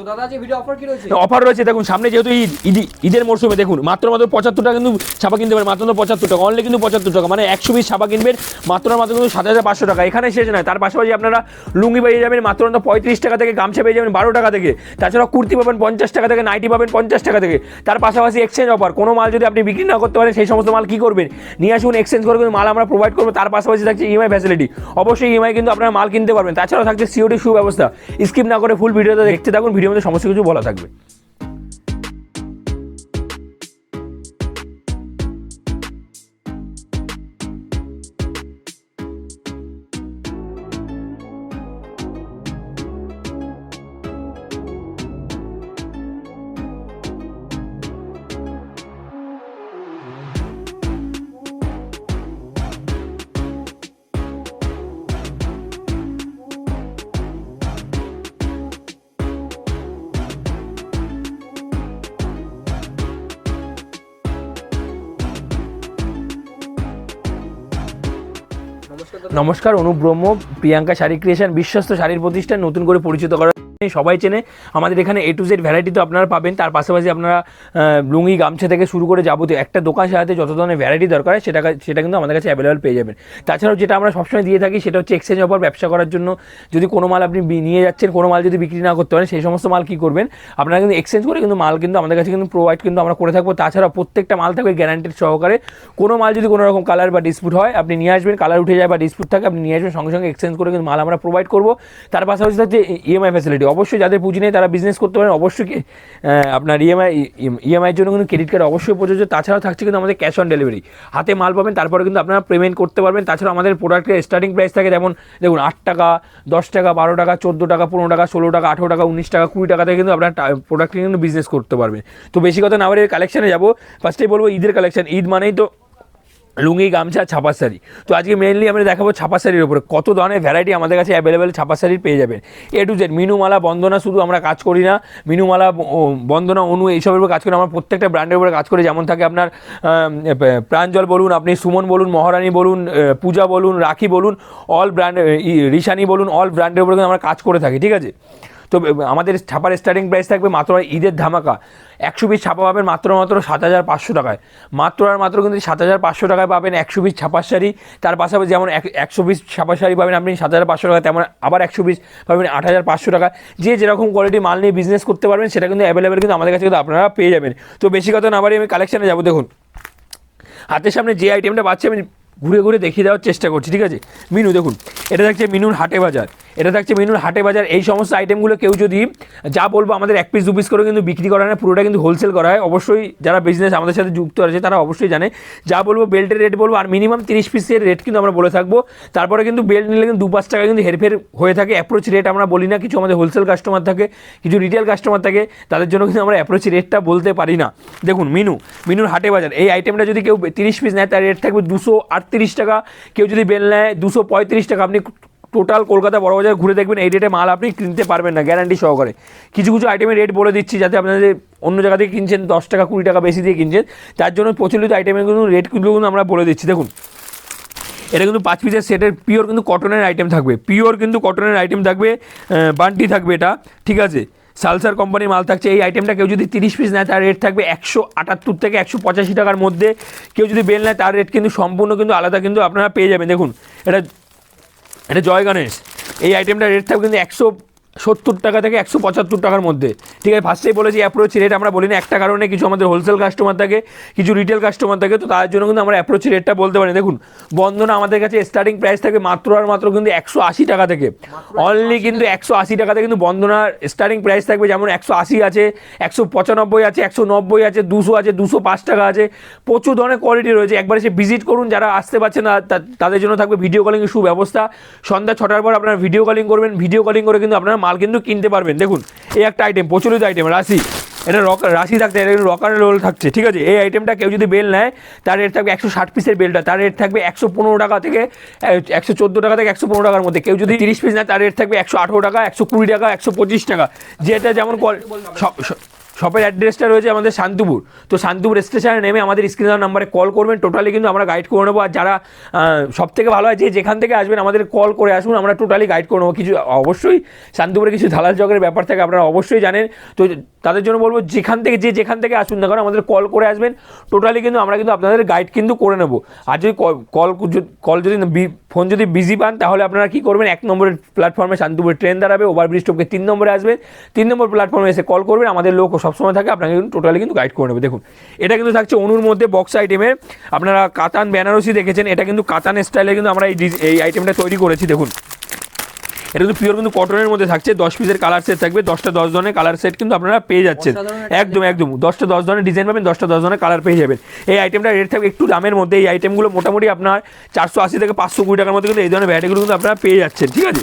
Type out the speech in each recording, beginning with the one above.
তো দাদা যে ভিডিও অফার কি রয়েছে? অফার রয়েছে, দেখুন, সামনে যেহেতু ঈদ, ঈদ- ঈদের মরশুমে, দেখুন, মাত্র মাত্র পঁচাত্তর টাকা কিন্তু ছাপা কিনতে পারেন মাত্র পঁচাত্তর টাকা অনলি কিন্তু পঁচাত্তর টাকা মানে একশো পিস ছাপা কিনবেন, মাত্র মাত্র কিন্তু সাত হাজার পাঁচশো টাকা, এখানে শেষ নয়, তার পাশাপাশি আপনারা লুঙ্গি পেয়ে যাবেন, মাত্র মাত্র পঁয়ত্রিশ টাকা থেকে গামছা পেয়ে যাবেন, বারো টাকা থেকে তাছাড়া কুর্তি পাবেন পঞ্চাশ টাকা থেকে, নাইটি পাবেন পঞ্চাশ টাকা থেকে, তার পাশাপাশি এক্সচেঞ্জ অফার কোনো মাল যদি আপনি বিক্রি না করতে পারেন, সেই সমস্ত মাল কি করবেন? নিয়ে আসুন এক্সচেঞ্জ করে কিন্তু মাল আমরা প্রোভাইড করব, তার পাশাপাশি থাকছে ইএমআই ফ্যাসিলিটি অবশ্যই ইএমআই কিন্তু আপনারা মাল কিনতে পারবেন, তাছাড়াও থাকছে সিওডি সুব্যবস্থা স্কিপ না করে ফুল ভিডিওতে দেখতে থাকুন মধ্যে সমস্ত কিছু বলা থাকবে। নমস্কার দাদা নমস্কার অনুপ ব্রহ্ম প্রিয়াঙ্কা শাড়ি ক্রিয়েশন বিশ্বস্ত শাড়ির প্রতিষ্ঠান নতুন করে পরিচিত করা সবাই চেনে। আমাদের এখানে এ টু জেড ভ্যারাইটি তো আপনারা পাবেন। তার পাশাপাশি আপনারা লুঙ্গি গামছা থেকে শুরু করে যাবতীয় একটা দোকান সাজাতে যত ধরনের ভ্যারাইটি দরকার সেটা সেটা কিন্তু আমাদের কাছে অ্যাভেলেবেল পেয়ে যাবেন। তাছাড়াও যেটা আমরা সবসময় দিয়ে থাকি, সেটা হচ্ছে এক্সচেঞ্জ অফার ব্যবসা করার জন্য। যদি কোনো মাল আপনি নিয়ে যাচ্ছেন, কোনো মাল যদি বিক্রি না করতে পারেন, সেই সমস্ত মাল কী করবেন? আপনারা কিন্তু এক্সচেঞ্জ করে কিন্তু মাল কিন্তু আমাদের কাছে কিন্তু প্রোভাইড কিন্তু আমরা করে থাকব। তাছাড়া প্রত্যেকটা মাল থাকবে গ্যারান্টিড সহকারে। কোনো মাল যদি কোনো রকম কালার বা ডিসপুট হয়, আপনি নিয়ে আসবেন কালার উঠে যায় বা ডিসপুট থাকে, আপনি নিয়ে আসবেন, সঙ্গে সঙ্গে এক্সচেঞ্জ করে কিন্তু মাল আমরা প্রোভাইড করব। তার পাশাপাশি থাকছে ইএমআই ফ্যাসিলিটি অবশ্যই যাদের পুঁজি নেই তারা বিজনেস করতে পারেন। অবশ্যই আপনার ইএমআই ইএমআইয়ের জন্য কিন্তু ক্রেডিট কার্ড অবশ্যই প্রযোজ্য। তাছাড়াও থাকছে কিন্তু আমাদের ক্যাশ অন ডেলিভারি হাতে মাল পাবেন, তারপরে কিন্তু আপনারা পেমেন্ট করতে পারবেন। তাছাড়া আমাদের প্রোডাক্টের স্টার্টিং প্রাইস থাকে যেমন, দেখুন, আট টাকা, দশ টাকা, বারো টাকা, চোদ্দ টাকা, পনেরো টাকা, ষোলো টাকা, আঠেরো টাকা, উনিশ টাকা, কুড়ি টাকা থেকে কিন্তু আপনার প্রোডাক্টে কিন্তু বিজনেস করতে পারবেন। তো বেশি কথা না বলে কালেকশানে যাব। ফার্স্টেই বলব ঈদের কালেকশন ঈদ মানেই তো লুঙ্গি, গামছা ছাপা শাড়ি তো আজকে মেনলি আমরা দেখাবো ছাপা শাড়ির উপরে। কত ধরনের ভ্যারাইটি আমাদের কাছে অ্যাভেলেবেল ছাপা শাড়ির পেয়ে যাবেন। এ টু জেড মিনুমালা, বন্দনা শুধু আমরা কাজ করি না। মিনুমালা বন্দনা, অনু, এইসবের উপরে কাজ করি আমরা প্রত্যেকটা ব্র্যান্ডের উপরে কাজ করি। যেমন থাকে আপনার প্রাঞ্জল বলুন, আপনি সুমন বলুন, মহারানী বলুন পূজা বলুন, রাখি বলুন অল ব্র্যান্ড রিশানি বলুন অল ব্র্যান্ডের উপরে আমরা কাজ করে থাকি। ঠিক আছে? তো আমাদের ছাপার স্টার্টিং প্রাইস থাকবে মাত্র ঈদের ধামাকা। একশো পিস ছাপা পাবেন মাত্র মাত্র সাত হাজার পাঁচশো টাকায়। মাত্র আর মাত্র কিন্তু সাত হাজার পাঁচশো টাকায় পাবেন একশো পিস ছাপার শাড়ি। তার পাশাপাশি যেমন এক- একশো পিস ছাপার শাড়ি পাবেন আপনি সাত হাজার পাঁচশো টাকা তেমন আবার একশো পিস পাবেন আট হাজার পাঁচশো টাকা যে যেরকম কোয়ালিটি মাল নিয়ে বিজনেস করতে পারবেন, সেটা কিন্তু অ্যাভেলেবেল কিন্তু আমাদের কাছে কিন্তু আপনারা পেয়ে যাবেন। তো বেশি কথা না বাড়ি আমি কালেকশানে যাব, দেখুন। হাতের সামনে যে আইটেমটা পাচ্ছি, আমি ঘুরে ঘুরে দেখিয়ে দেওয়ার চেষ্টা করছি, ঠিক আছে? মিনু, দেখুন, এটা থাকছে মিনুর হাটে বাজার। এটা থাকছে মিনুর হাটে বাজার। এই সমস্ত আইটেমগুলো কেউ যদি যা বলব আমাদের এক পিস দু পিস করে কিন্তু বিক্রি করা হয় না, পুরোটা কিন্তু হোলসেল করা হয়। অবশ্যই যারা বিজনেস আমাদের সাথে যুক্ত আছে, তারা অবশ্যই জানে। যা বলব বেল্টের রেট বলব, আর মিনিমাম তিরিশ পিসের রেট কিন্তু আমরা বলে থাকব। তারপরে কিন্তু বেল্ট নিলে কিন্তু দু পাঁচ টাকা কিন্তু হেরফের হয়ে থাকে। অ্যাপ্রোচ রেট আমরা বলি না, কিছু আমাদের হোলসেল কাস্টমার থাকে, কিছু রিটেল কাস্টমার থাকে, তাদের জন্য কিন্তু আমরা অ্যাপ্রোচ রেটটা বলতে পারি না। দেখুন মিনু মিনুর হাটে বাজার। এই আইটেমটা যদি কেউ তিরিশ পিস নেয়, তার রেট থাকবে দুশো আটত্রিশ টাকা। কেউ যদি বেল নেয়, দুশো পঁয়ত্রিশ টাকা। আপনি টোটাল কলকাতা বড় বাজার ঘুরে দেখবেন এই রেটে মাল আপনি কিনতে পারবেন না গ্যারান্টি সহকারে। কিছু কিছু আইটেমের রেট বলে দিচ্ছি যাতে আপনাদের অন্য জায়গা থেকে কিনছেন, দশ টাকা, কুড়ি টাকা বেশি দিয়ে কিনছেন, তার জন্য প্রচলিত আইটেমের কিন্তু রেটগুলো কিন্তু আমরা বলে দিচ্ছি। দেখুন, এটা কিন্তু পাঁচ পিসের সেটের পিওর কিন্তু কটনের আইটেম থাকবে। পিওর কিন্তু কটনের আইটেম থাকবে বান্টি থাকবে এটা, ঠিক আছে? সালসার কোম্পানির মাল থাকছে, এই আইটেমটা কেউ যদি তিরিশ পিস নেয়, তার রেট থাকবে একশো আটাত্তর থেকে একশো পঁচাশি টাকার মধ্যে। কেউ যদি বেল নেয়, তার রেট কিন্তু সম্পূর্ণ কিন্তু আলাদা কিন্তু আপনারা পেয়ে যাবেন। দেখুন, এটা এটা জয় গণেশ এই আইটেমটা রেট থাকবে কিন্তু একশো সত্তর টাকা থেকে একশো পঁচাত্তর টাকার মধ্যে। ঠিক আছে ফার্স্টেই বলেছি অ্যাপ্রোচ রেট আমরা বলি না একটা কারণে কিছু আমাদের হোলসেল কাস্টমার থাকে কিছু রিটেল কাস্টমার থাকে তো তার জন্য কিন্তু আমরা অ্যাপ্রোচ রেটটা বলতে পারি দেখুন বন্ধনা আমাদের কাছে স্টার্টিং প্রাইস থাকে মাত্র আর মাত্র কিন্তু একশো আশি টাকা থেকে। অনলি কিন্তু একশো আশি টাকা থেকে কিন্তু বন্ধনার স্টার্টিং প্রাইস থাকবে যেমন একশো আশি আছে একশো পঁচানব্বই আছে একশো নব্বই আছে দুশো আছে দুশো পাঁচ টাকা আছে। প্রচুর ধরনের কোয়ালিটি রয়েছে। একবার এসে ভিজিট করুন যারা আসতে পারছে না তাদের জন্য থাকবে ভিডিও কলিং সুব্যবস্থা। সন্ধ্যা ছটার পর আপনারা ভিডিও কলিং করবেন। ভিডিও কলিং করে কিন্তু আপনারা মাল কিন্তু কিনতে পারবেন। দেখুন, এই একটা আইটেম প্রচলিত আইটেম রাশি। এটা রক রাশি থাকছে এটা রকার রোল থাকছে, ঠিক আছে? এই আইটেমটা কেউ যদি বেল নেয়, তার রেট থাকবে একশো ষাট পিসের বেলটা তার রেট থাকবে একশো পনেরো টাকা থেকে একশো চোদ্দ টাকা থেকে একশো পনেরো টাকার মধ্যে। কেউ যদি তিরিশ পিস নেয়, তার রেট থাকবে একশো আঠেরো টাকা, একশো কুড়ি টাকা, একশো পঁচিশ টাকা। যেটা যেমন শপের অ্যাড্রেসটা রয়েছে আমাদের শান্তিপুর। তো শান্তিপুর স্টেশনে নেমে আমাদের স্ক্রিনার নাম্বারে কল করবেন। টোটালি কিন্তু আমরা গাইড করে নেব। আর যারা সব থেকে ভালো হয় যে যেখান থেকে আসবেন আমাদের কল করে আসুন, আমরা টোটালি গাইড করে নেব। কিছু, অবশ্যই শান্তিপুরে কিছু ধালাল চকের ব্যাপার থাকে আপনারা অবশ্যই জানেন। তো তাদের জন্য বলব যেখান থেকে যে যেখান থেকে আসুন না কারণ আমাদের কল করে আসবেন। টোটালি কিন্তু আমরা কিন্তু আপনাদের গাইড কিন্তু করে নেব। আর যদি কল কল যদি ফোন যদি বিজি পান, তাহলে আপনারা কী করবেন? এক নম্বরের প্ল্যাটফর্মে শান্তিপুর ট্রেন দাঁড়াবে ওভারব্রিজ টপকে তিন নম্বরে আসবেন তিন নম্বর প্ল্যাটফর্মে এসে কল করবেন, আমাদের লোক সবসময় থাকে, আপনাকে কিন্তু টোটালি কিন্তু গাইড করে নেবে। দেখুন, এটা কিন্তু থাকছে অনুর মধ্যে বক্স আইটেমের আপনারা কাতান, বেনারসি দেখেছেন, এটা কিন্তু কাতান স্টাইলে কিন্তু আমরা এই এই আইটেমটা তৈরি করেছি, দেখুন। এটা কিন্তু পিওর কিন্তু কটনের মধ্যে থাকছে দশ পিসের কালার সেট থাকবে দশটা দশ ধরনের কালার সেট কিন্তু আপনারা পেয়ে যাচ্ছেন। একদম একদম। দশটা দশ ধরনের ডিজাইন পাবেন দশটা দশ ধরনের কালার পেয়ে যাবেন। এই আইটেমটা রেট থাকবে একটু দামের মধ্যে। এই আইটেমগুলো মোটামুটি আপনার চারশো আশি থেকে পাঁচশো কুড়ি টাকার মধ্যে কিন্তু এই ধরনের ভ্যারাইটিগুলো কিন্তু আপনারা পেয়ে যাচ্ছেন ঠিক আছে?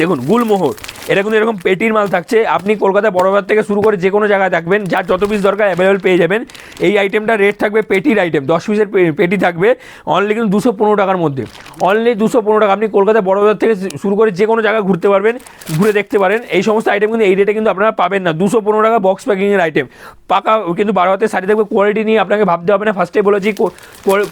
দেখুন গুলমোহর। এটা কিন্তু এরকম পেটির মাল থাকছে। আপনি কলকাতা বড়বাজার থেকে শুরু করে যে কোনো জায়গায় থাকবেন যার যত পিস দরকার অ্যাভেলেবেল পেয়ে যাবেন। এই আইটেমটা রেট থাকবে পেটির আইটেম দশ পিসের পেটি থাকবে। অনলি কিন্তু দুশো পনেরো টাকার মধ্যে। অনলি দুশো পনেরো টাকা। আপনি কলকাতা বড়বাজার থেকে শুরু করে যে কোনো জায়গায় ঘুরতে পারবেন, ঘুরে দেখতে পারেন। এই সমস্ত আইটেম কিন্তু এই রেটে কিন্তু আপনারা পাবেন না। দুশো পনেরো টাকা বক্স প্যাকিংয়ের আইটেম পাকা কিন্তু বারো হাতে শাড়ি থাকবে কোয়ালিটি নিয়ে আপনাকে ভাবতে হবে না। ফার্স্টে বলেছি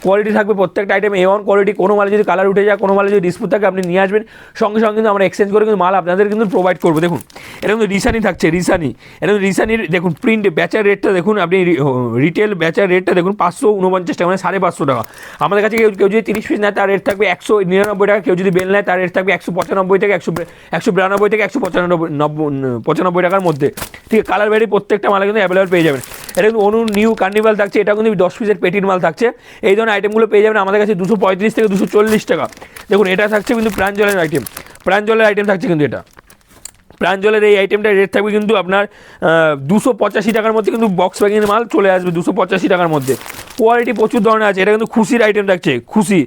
কোয়ালিটি থাকবে প্রত্যেকটা আইটেম এ ওয়ান কোয়ালিটি কোনো মালে যদি কালার উঠে যায়, কোনো মালে যদি ডিসপুট থাকে, আপনি নিয়ে আসবেন। সঙ্গে সঙ্গে কিন্তু আমরা এক্সচেঞ্জ করে কিন্তু মাল আপনাদের কিন্তু প্রোভাইড করব, দেখুন। এটা কিন্তু রিসানি থাকছে রিসানি এটা কিন্তু রিসানির দেখুন প্রিন্ট ব্যাচার রেটটা দেখুন, আপনি রিটেল ব্যাচার রেটটা দেখুন, পাঁচশো উনপঞ্চাশ টাকা মানে সাড়ে পাঁচশো টাকা। আমাদের কাছে কেউ কেউ যদি তিরিশ পিস নেয়, তার রেট থাকবে একশো নিরানব্বই টাকা। কেউ যদি বেল নেয়, তার রেট থাকবে একশো পঁচানব্বই থেকে একশো একশো বিরানব্বই থেকে একশো পঁচানব্বই নব্বই পঁচানব্বই টাকার মধ্যে। ঠিক আছে কালার ভ্যারি প্রত্যেকটা মালে কিন্তু অ্যাভেলেবল পেয়ে যাবেন। এটা কিন্তু অনু নিউ কার্নিভাল থাকছে এটা কিন্তু দশ পিসের পেটির মাল থাকছে। এই ধরনের আইটেমগুলো পেয়ে যাবেন আমাদের কাছে দুশো পঁয়ত্রিশ থেকে দুশো চল্লিশ টাকা। দেখুন, এটা থাকছে কিন্তু প্রাঞ্জলের আইটেম প্রাঞ্জলের আইটেম থাকছে কিন্তু এটা। প্রাঞ্জলের এই আইটেমটার রেট থাকবে কিন্তু আপনার দুশো পঁচাশি টাকার মধ্যে কিন্তু বক্স প্যাকিংয়ের মাল চলে আসবে দুশো পঁচাশি টাকার মধ্যে। কোয়ালিটি প্রচুর ধরনের আছে, এটা কিন্তু খুশির আইটেম থাকছে, খুশি।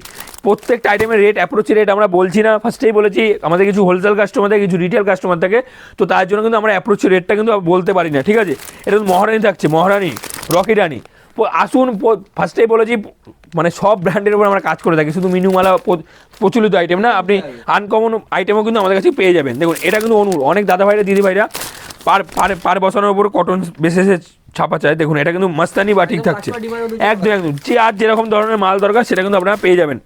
প্রত্যেকটা আইটেমের রেট অ্যাপ্রোচের রেট আমরা বলছি না ফার্স্টেই বলেছি, আমাদের কিছু হোলসেল কাস্টমার থাকে, কিছু রিটেল কাস্টমার থাকে, তো তার জন্য কিন্তু আমরা অ্যাপ্রোচের রেটটা কিন্তু বলতে পারি না, ঠিক আছে? এটা মহারানি থাকছে, মহারানি, রকি রানি। আসুন ফার্স্টেই বলেছি মানে সব ব্র্যান্ডের উপর আমরা কাজ করে থাকি। শুধু মিনুমালা প্রচলিত আইটেম না আপনি আনকমন আইটেমও কিন্তু আমাদের কাছে পেয়ে যাবেন। দেখুন এটা কিন্তু অনুর। অনেক দাদা ভাইরা দিদি ভাইরা পার পার পার বসানোর উপর কটন বেসেসে ছাপা চায়। দেখুন এটা কিন্তু মাস্তানি বা ঠিক থাকছে। একদম একদম। যে আর যেরকম ধরনের মাল দরকার সেটা কিন্তু আপনারা পেয়ে যাবেন।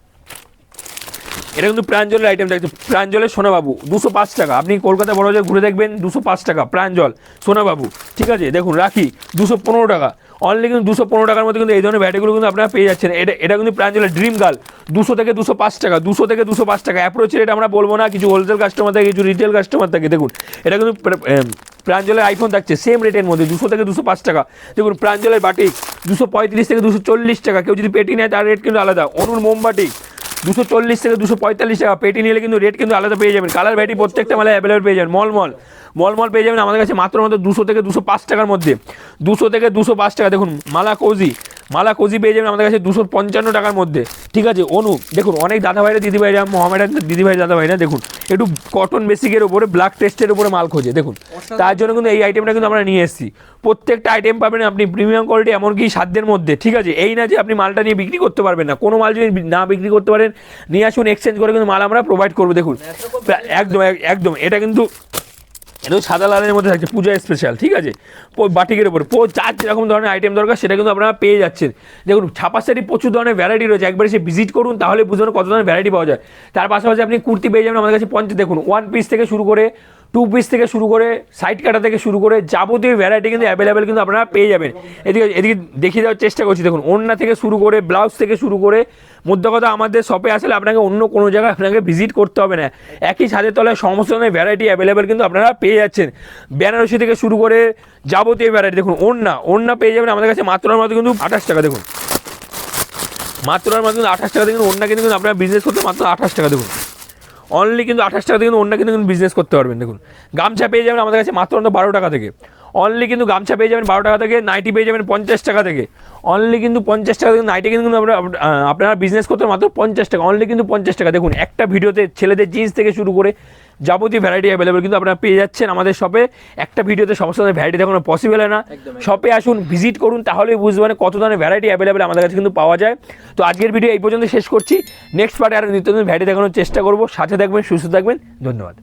এটা কিন্তু প্রাঞ্জলের আইটেম থাকছে প্রাঞ্জলের সোনাবাবু, দুশো পাঁচ টাকা। আপনি কলকাতা বড় ঘুরে দেখবেন দুশো পাঁচ টাকা, প্রাঞ্জল, সোনাবাবু। ঠিক আছে? দেখুন, রাখি, দুশো পনেরো টাকা। অনলি কিন্তু দুশো পনেরো টাকার মধ্যে কিন্তু এই ধরনের ভ্যারাইটিগুলো কিন্তু আপনারা পেয়ে যাচ্ছেন। এটা এটা কিন্তু প্রাঞ্জলের ড্রিম গার্ল দুশো থেকে দুশো পাঁচ টাকা, দুশো থেকে দুশো পাঁচ টাকা। অ্যাপ্রোচ রেট আমরা বলব না, কিছু হোলসেল কাস্টমার থাকে, কিছু রিটেল কাস্টমার থাকে। দেখুন, এটা কিন্তু প্রা- প্রাঞ্জলের আইফোন থাকছে সেম রেটের মধ্যে, দুশো থেকে দুশো পাঁচ টাকা। দেখুন, প্রাঞ্জলের বাটিক দুশো পঁয়ত্রিশ থেকে দুশো চল্লিশ টাকা। কেউ যদি পেটি নেয়, তার রেট কিন্তু আলাদা। অনুর মোমবাটিক দুশো চল্লিশ থেকে দুশো পঁয়তাল্লিশ টাকা। পেটি নিলে কিন্তু রেট কিন্তু আলাদা পেয়ে যাবেন। কালার ভ্যারাইটি প্রত্যেকটা মালে অ্যাভেলেবল পেয়ে যাবেন। মলমল মলমল পেয়ে যাবেন আমাদের কাছে মাত্র মাত্র দুশো থেকে দুশো পাঁচ টাকার মধ্যে। দুশো থেকে দুশো পাঁচ টাকা। দেখুন মালা কোজি মালা কোজি পেয়ে যাবেন আমাদের কাছে দুশো পঞ্চান্ন টাকার মধ্যে। ঠিক আছে অনু দেখুন অনেক দাদা ভাইরা দিদি ভাইরা মোহামেডান দিদি ভাই দাদা ভাইরা দেখুন একটু কটন বেসিকের উপরে ব্ল্যাক টেস্টের উপরে মাল খোঁজে দেখুন। তার জন্য কিন্তু এই আইটেমটা কিন্তু আমরা নিয়ে এসেছি। প্রত্যেকটা আইটেম পাবেন আপনি প্রিমিয়াম কোয়ালিটি এমনকি সাধ্যের মধ্যে ঠিক আছে? এই না যে আপনি মালটা নিয়ে বিক্রি করতে পারবেন না কোনো মাল যদি না বিক্রি করতে পারেন নিয়ে আসুন এক্সচেঞ্জ করে কিন্তু মাল আমরা প্রোভাইড করব দেখুন। একদম একদম এটা কিন্তু এটা সাদা লালের মধ্যে থাকছে, পূজা স্পেশাল ঠিক আছে? বাটিকের উপরে, পো চার যেরকম ধরনের আইটেম দরকার সেটা কিন্তু আপনারা পেয়ে যাচ্ছেন। দেখুন, ছাপা শাড়ি প্রচুর ধরনের ভ্যারাইটি রয়েছে, একবার এসে ভিজিট করুন, তাহলে বুঝবেন কত ধরনের ভ্যারাইটি পাওয়া যায়। তার পাশাপাশি আপনি কুর্তি পেয়ে যাবেন, আমাদের কাছে পঞ্চাশ, দেখুন ওয়ান পিস থেকে শুরু করে টু পিস থেকে শুরু করে সাইড কাটা থেকে শুরু করে যাবতীয় ভ্যারাইটি কিন্তু অ্যাভেলেবেল কিন্তু আপনারা পেয়ে যাবেন। এদিকে এদিকে দেখিয়ে দেওয়ার চেষ্টা করছি। দেখুন, ওড়না থেকে শুরু করে ব্লাউজ থেকে শুরু করে, মধ্য কথা আমাদের শপে আসলে আপনাকে অন্য কোনো জায়গায় আপনাকে ভিজিট করতে হবে না। একই ছাদের তলায় সমস্ত ধরনের ভ্যারাইটি অ্যাভেলেবেল কিন্তু আপনারা পেয়ে যাচ্ছেন। বেনারসি থেকে শুরু করে যাবতীয় ভ্যারাইটি দেখুন, ওড়না। ওড়না পেয়ে যাবেন আমাদের কাছে মাত্র মাত্র কিন্তু আঠাশ টাকা, দেখুন। মাত্র মাত্র আঠাশ টাকা দেখুন ওড়না কিন্তু আপনারা বিজনেস করতে মাত্র আঠাশ টাকা, দেখুন। অনলি কিন্তু আঠাশ টাকা থেকে কিন্তু অন্য কিন্তু বিজনেস করতে পারবেন, দেখুন। গামছা পেয়ে যাবেন আমাদের কাছে মাত্র অন্য বারো টাকা থেকে। অনলি কিন্তু গামছা পেয়ে যাবেন বারো টাকা থেকে নাইটি পেয়ে যাবেন পঞ্চাশ টাকা থেকে। অনলি কিন্তু পঞ্চাশ টাকা থেকে নাইটি কিন্তু আপনারা আপনারা বিজনেস করতে মাত্র পঞ্চাশ টাকা অনলি কিন্তু পঞ্চাশ টাকা। দেখুন একটা ভিডিওতে ছেলেদের জিন্স থেকে শুরু করে যাবতীয় ভ্যারাইটি অ্যাভেলেবেল কিন্তু আপনারা পেয়ে যাচ্ছেন আমাদের শপে একটা ভিডিওতে সমস্ত ধরনের ভ্যারাইটি দেখানো পসিবল হয় না। শপে আসুন ভিজিট করুন তাহলেই বুঝবেন কত ধরনের ভ্যারাইটি অ্যাভেলেবেল আমাদের কাছে কিন্তু পাওয়া যায়। তো আজকের ভিডিও এই পর্যন্ত শেষ করছি। নেক্সট পার্টে আরও নিত্য নতুন ভ্যারাইটি দেখানোর চেষ্টা করব। সাথে থাকবেন সুস্থ থাকবেন। ধন্যবাদ।